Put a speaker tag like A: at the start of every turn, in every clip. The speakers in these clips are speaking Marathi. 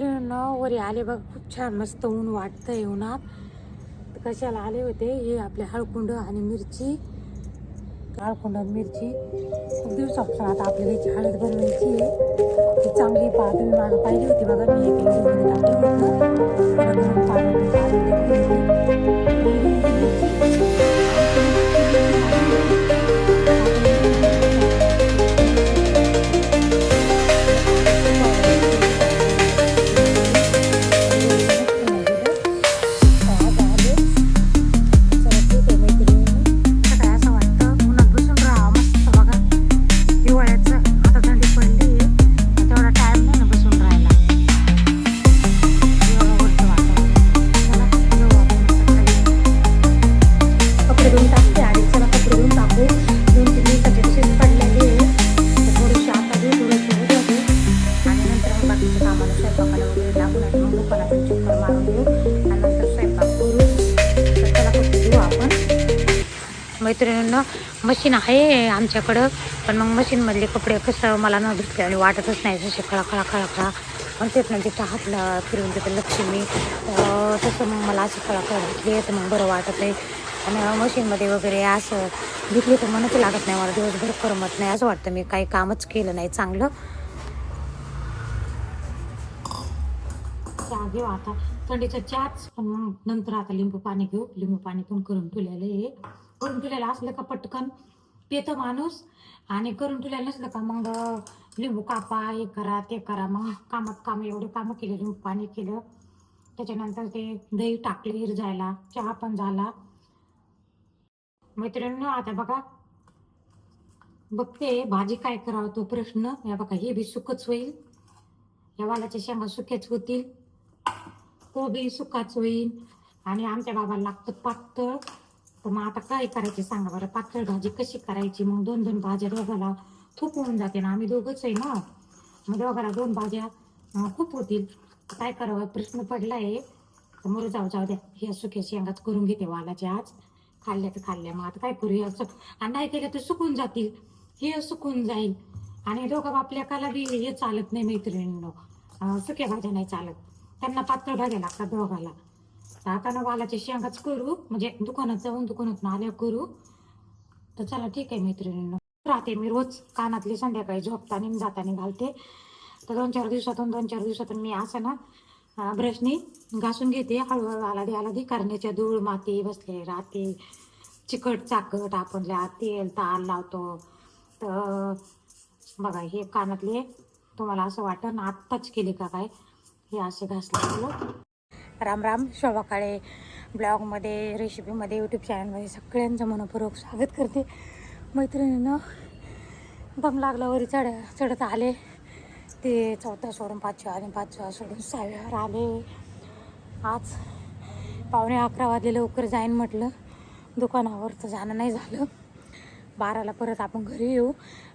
A: मैत्रिणींना वरी आले बघ खूप छान मस्त ऊन वाटतंय उन्हात. तर कशाला आले होते? हे आपले हळकुंड आणि मिरची. हळकुंड मिरची. खूप दिवसापासून आता आपल्याला हळद बनवायची आहे. ती चांगली पातळी तुम्ही मागं पाहिली होती बघा मी एक टाकली होती मैत्रिणींना मशीन आहे आमच्याकडं पण मग मशीनमधले कपडे कसं मला न धुतले आणि वाटतच नाही जसे खळा खळा खळा खळा. पण तेच म्हणजे त्या हातला फिरून देते लक्ष्मी. तसं मग मला असं खळा खळा धुतली तर मग बरं वाटत आहे आणि मशीनमध्ये वगैरे असं धुतली तर मनच लागत नाही मला दिवसभर करमत नाही. असं वाटतं मी काही कामच केलं नाही चांगलं. चहा घेऊ आता थंडीचा चहाच पण मग नंतर आता लिंबू पाणी घेऊ. लिंबू पाणी पण करून ठेवलेलं आहे. करून ठेवलेलं असलं का पटकन? पेतो माणूस. आणि करून ठेवलेलं नसलं का मग लिंबू कापा हे करा ते करा. मग कामात काम एवढे कामं केले लिंबू पाणी केलं. त्याच्यानंतर ते दही टाकले हिर जायला चहा पण झाला. मैत्रिणींनो आता बघा. बघते भाजी काय करावं तो प्रश्न. या बघा हे बी सुकच होईल. या वालाच्या शेंगा सुक्याच होतील. कोबी सुकाच होईल. आणि आमच्या बाबाला लागतं पातळ. तर मग आता काय करायचे सांगा बरं? पातळ भाजी कशी करायची? मग दोन दोन भाज्या दोघाला खूप होऊन जाते ना. आम्ही दोघंच आहे ना. मग दोघाला दोन भाज्या खूप होतील. काय करावं? प्रश्न पडला आहे तर मरू जाऊ जाऊ द्या. ह्या सुक्या शेंगाच करून घेते वालाचे आज. खाल्ल्या तर खाल्ल्या. मग आता काय करूया असं आणि नाही केलं तर सुकून जातील. हे सुकून जाईल. आणि दोघं आपल्या काला बी हे चालत नाही मैत्रिणींनो. सुक्या भाज्या नाही चालत. त्यांना पातळ भाज्या लागतात दोघाला. आता ना वालाच्या शेंगाच करू म्हणजे दुकानात जाऊन दुकानातून आल्या करू. तर चला ठीक आहे मैत्रिणींना. राहते मी रोज कानातली संध्याकाळी झोपताना जाताना घालते. तर दोन चार दिवसातून दोन चार दिवसातून मी असं ना ब्रशनी घासून घेते हळूहळू आलादी आलादी. करण्याच्या धूळ माती बसले राहते. चिकट चाकट आपण तेल ताल लावतो. तर बघा हे कानातले तुम्हाला असं वाटतं ना आत्ताच केले का काय? हे असे घासले राम राम शोभा काळे ब्लॉगमध्ये रेसिपीमध्ये यूट्यूब चॅनलमध्ये सगळ्यांचं मनपूर्वक स्वागत करते. मैत्रिणीनं दम लागल्यावर चढ चढत आले. ते चौथा सोडून पाचव्या आणि पाचव्या सोडून सहाव्यावर आले. आज पावणे अकरा वाजले लवकर जाईन म्हटलं. दुकानावर तर जाणं नाही झालं. बाराला परत आपण घरी येऊ.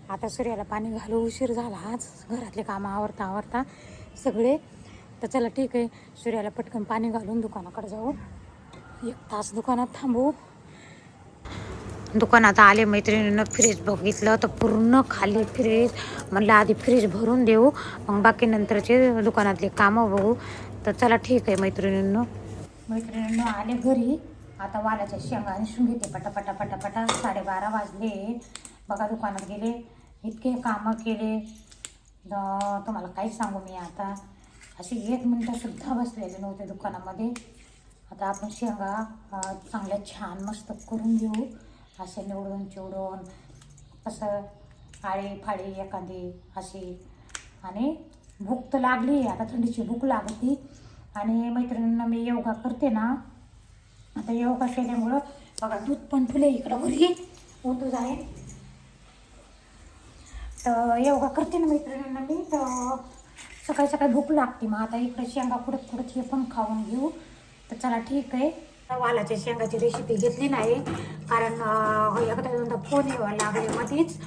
A: आता सूर्याला पाणी घालू उशीर झाला आज. घरातले कामं आवरता आवरता सगळे तर चला ठीक आहे. सूर्याला पटकन पाणी घालून दुकानाकडे जाऊ. एक तास दुकानात थांबू. दुकानात आले मैत्रिणीनं फ्रीज बघितलं तर पूर्ण खाली फ्रीज म्हणलं आधी फ्रीज भरून देऊ. मग बाकी नंतरचे दुकानातले कामं बघू. तर चला ठीक आहे मैत्रिणींनो. मैत्रिणींनो आले घरी. आता वालाच्या शेंगा निसून घेते. पटापटा पटापटा. साडेबारा वाजले. बघा दुकानात गेले. इतके कामं केले. तुम्हाला काहीच सांगू मी आता. अशी एक मिनटंसुद्धा बसलेले नव्हते दुकानामध्ये. आता आपण शेंगा चांगल्या छान मस्त करून घेऊ. असे निवडून चिवडून असं आळी फाळी एखादी अशी आणि भूक तर लागली आता थंडीची भूक लागती. आणि मैत्रिणींना मी योगा करते ना आता योगा केल्यामुळं बघा दूध पण फुले इकडं घरी दूध आहे तर योगा करते ना मैत्रिणींना मी तर सकाळी सकाळी भूक लागते. मग आता इकडे शेंगा कुडत कुडत हे पण खाऊन घेऊ. तर चला ठीक आहे. तर वालाच्या शेंगाची रेसिपी घेतली नाही. कारण हो, एकदा दोनदा फोन यावा लागले मध्येच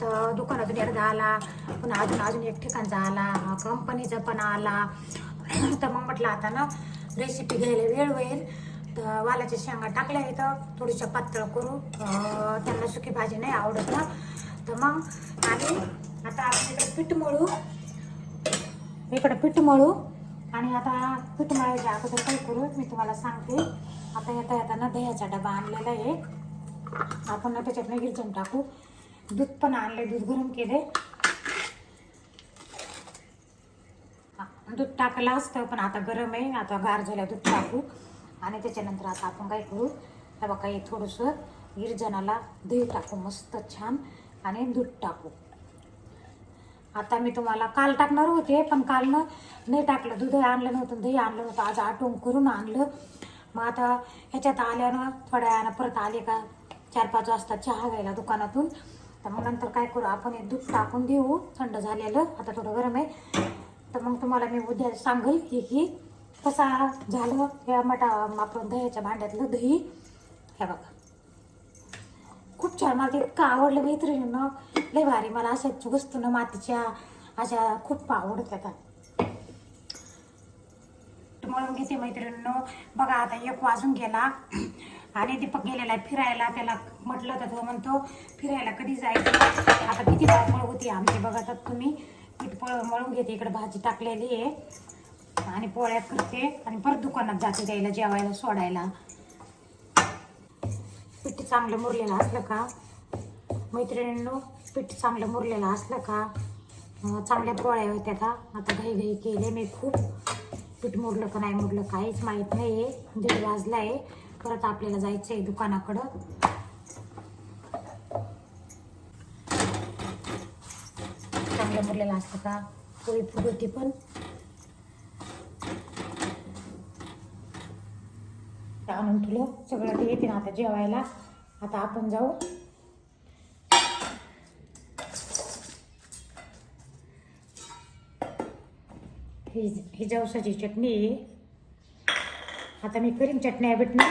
A: तर दुकानातून एकदा आला पुन्हा अजून अजून एक ठिकाणचा आला कंपनीचा पण आला. तर मग म्हटलं आता ना रेसिपी घ्यायला वेळ होईल. तर वालाच्या शेंगा टाकल्या इथं. थोडीशा पातळ करू. त्यांना सुकी भाजी नाही आवडत ना. तर मग आणि आता आपण इकडे पीठ मळू. इकडे पीठ मळू. आणि आता पीठ मळायच्या अगोदर काय करू? मी तुम्हाला सांगते. आता येता येताना दह्याचा डबा आणलेला आहे. आपण ना त्याच्यात गिरजण टाकू. दूध पण आणले दूध गरम केले दूध टाकलं असतं पण आता गरम आहे. आता गार झाल्या दूध टाकू. आणि त्याच्यानंतर आता आपण काय करू? हे बघा हे थोडंसं गिरजनाला दही टाकू मस्त छान. आणि दूध टाकू. आता मी तुम्हाला काल टाकणार होते पण काल न नाही टाकलं. दूध आणलं नव्हतं दही आणलं नव्हतं. आज आटवून करून आणलं. मग आता ह्याच्यात आल्यानं थोड्या वेळानं परत आले का चार पाच वाजता चहा घ्यायला दुकानातून. तर मग नंतर काय करू आपण एक दूध टाकून देऊ. थंड झालेलं आता थोडं गरम आहे. तर मग तुम्हाला मी उद्या सांगेल की की कसा झालं या मटा आपण दह्याच्या भांड्यातलं दही. हे बघा. खूप छान मला इतकं आवडलं मैत्रिणीनं. लय भारी. मला अशा वस्तू ना मातीच्या अशा खूप आवडत आता म्हणून घेते मैत्रिणींनो. बघा आता एक वाजून गेला. आणि दीपक गेलेला आहे फिरायला. त्याला म्हटलं तर तो म्हणतो फिरायला कधी जायचं? आता किती धावपळ होती आमची. बघा तर तुम्ही पीठ पळ मळून घेते. इकडे भाजी टाकलेली आहे. आणि पोळ्या करते. आणि परत दुकानात जाते द्यायला जेवायला सोडायला. पीठ चांगलं मुरलेलं असलं का? मैत्रिणींनो पीठ चांगलं मुरलेलं असलं का? चांगल्या पोळ्या होत्या का? आता घाई घाई केले मी खूप. पीठ मुरलं का नाही मुरलं काहीच माहीत नाही आहे दीड वाजला आहे परत आपल्याला जायचं आहे दुकानाकडं. चांगलं मुरलेलं असतं का? पोळी फुगवती पण. आणून ठेवलं. सगळं ते येते ना आता जेवायला. आता आपण जाऊ. ही ही जवसाची चटणी आता मी करीन चटण्या भेटणार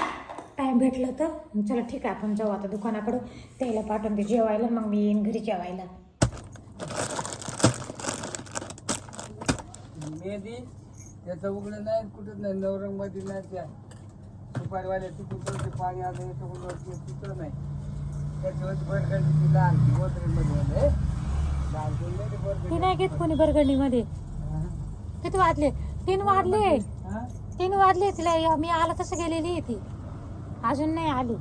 A: टाईम भेटला तर. चला ठीक आहे आपण जाऊ आता दुकानाकडं. त्याला पाठवून ते जेवायला मग मी येईन घरी जेवायला.
B: मेहंदी त्याचं उघडं नाही कुठं नाही नवरंगमध्ये नाही त्या. सुपारीवाल्या तिथून ते पाणी आलं येतं कुठं ते तिथं नाही. त्याच्यावरती बरगंडी ती लहान लहान ती नाही
A: घेत कोणी बरगडीमध्ये? किती वाजले? तीन वाजले? तीन वाजले तिला. मी आला तसं गेलेली आहे ती. अजून नाही आली.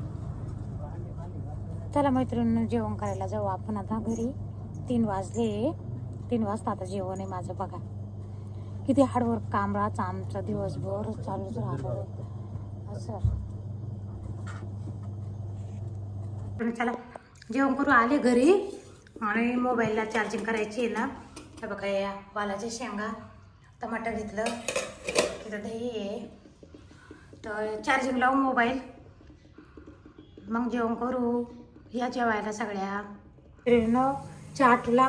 A: चला मैत्रिणी जेवण करायला जाऊ आपण आता घरी. तीन वाजले. तीन वाजता आता जेवण आहे माझं. बघा. किती हार्डवर्क काम राहतं आमचं दिवसभर चालूच राहतं. असं. पण चला जेवण करू आले घरी. आणि मोबाईलला चार्जिंग करायची आहे ना. बघा या वालाच्या शेंगा. टमाटर घेतलं. तिथं दही आहे. तर चार्जिंग लावू मोबाईल. मग जेवण करू. या जेवायला सगळ्या. ट्रेननं चहा आठला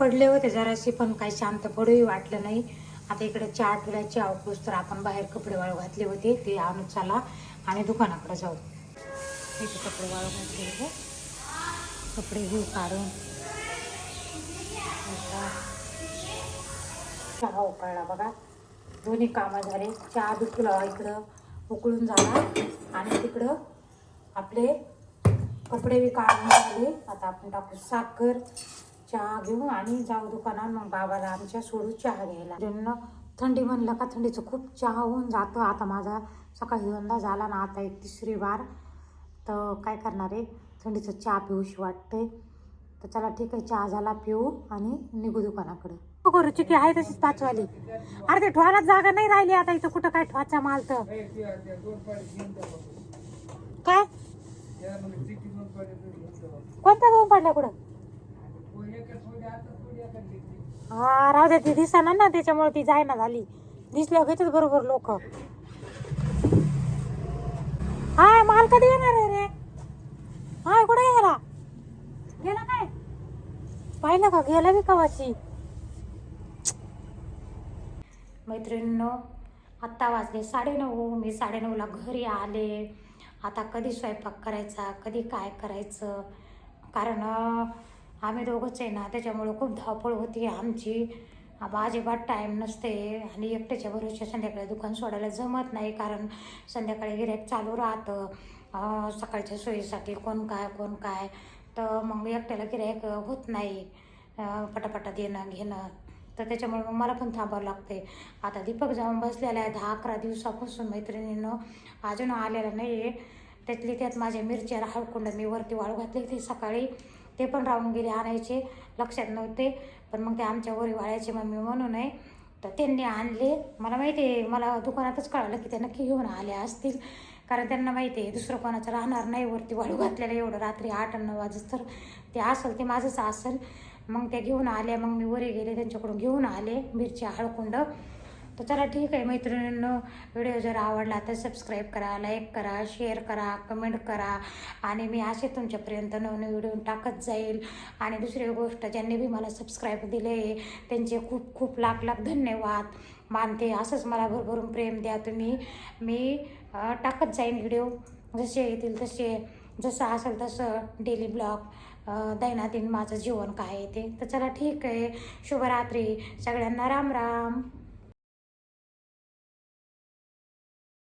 A: पडले होते जराशी पण काही शांत पडूही वाटलं नाही. आता इकडे चहा तुला चहा तर आपण बाहेर कपडे वाळू घातले होते. ते आणून चला आणि दुकानाकडे जाऊ. इथे कपडे वाळू घातले होते कपडे घेऊ काढून. चहा उकळला बघा. दोन्ही कामं झाले. चहा दुखला इकडं उकळून झाला. आणि तिकडं आपले कपडे बी काढून झाले. आता आपण टाकू साखर चहा घेऊ आणि जाऊ दुकानात. मग बाबाला आमच्या सोडू चहा घ्यायला. ज्यांना थंडी म्हणलं का थंडीचं खूप चहा होऊन जातं. आता माझा सकाळी दोनदा झाला ना आता एक तिसरी बार. तर काय करणार आहे? थंडीचं चहा पिऊशी वाटते तर चला ठीक आहे. चहा झाला पिऊ आणि निघू दुकानाकडं. करू चिकी आहे तशीच पाचवाली. अरे ते ठेवायला जागा नाही राहिली आता इथं कुठं काय ठोचा माल तर. काय?
B: कोणता म्हणजे दोन
A: कुठं? हा राहू द्या ती दिसाना ना त्याच्यामुळे ती जायना झाली. दिसल्या घेतच बरोबर लोक. हाय माल कधी येणार आहे रे? हाय कुठे गेला? गेला काय? पाहिलं का? गेला बी कवाची? मैत्रिणींनो आत्ता वाजले साडेनऊ. मी साडेनऊला घरी आले. आता कधी स्वयंपाक करायचा कधी काय करायचं? कारण आम्ही दोघंच आहे ना त्याच्यामुळं खूप धावपळ होती आमची. अजिबात टाईम नसते. आणि एकट्याच्या भरोश्या संध्याकाळी दुकान सोडायला जमत नाही कारण संध्याकाळी गिऱ्हाईक चालू राहतं. सकाळच्या सोयीसाठी कोण काय कोण काय. तर मग एकट्याला गिऱ्हाईक होत नाही. अं, पटापटा देणं घेणं तर त्याच्यामुळे मग मला पण थांबावं लागते आता दीपक जाऊन बसलेला आहे दहा अकरा दिवसापासून मैत्रिणीनं अजून आलेला नाही आहे त्यातली त्यात माझ्या मिरच्या हळकुंड मी वरती वाळू घातली ते सकाळी. ते पण राहून गेले आणायचे लक्षात नव्हते. पण मग ते आमच्या वरी वाळ्याची मम्मी म्हणून आहे तर त्यांनी आणले. मला माहिती आहे मला दुकानातच कळालं की ते नक्की घेऊन आले असतील. कारण त्यांना माहिती आहे दुसरं कोणाचं राहणार नाही वरती वाळू घातलेलं एवढं. रात्री आठ नऊ वाजत तर ते असेल ते माझंच असेल. मग त्या घेऊन आल्या मग मी वरे गेले त्यांच्याकडून घेऊन आले मिरची हळकुंड. तर चला ठीक आहे मैत्रिणींनो व्हिडिओ जर आवडला तर सबस्क्राईब करा लाईक करा शेअर करा कमेंट करा. आणि मी असे तुमच्यापर्यंत नवनवीन व्हिडिओ टाकत जाईल. आणि दुसरी गोष्ट ज्यांनी बी मला सबस्क्राईब दिले त्यांचे खूप खूप लाख लाख धन्यवाद. मानते असंच मला भरभरून प्रेम द्या तुम्ही. मी टाकत जाईन व्हिडिओ. जसे येतील तसे जसं असेल तसं डेली ब्लॉग दैनंदिन माझं जीवन काय आहे ते. तर चला ठीक आहे. शुभरात्री. सगळ्यांना राम राम.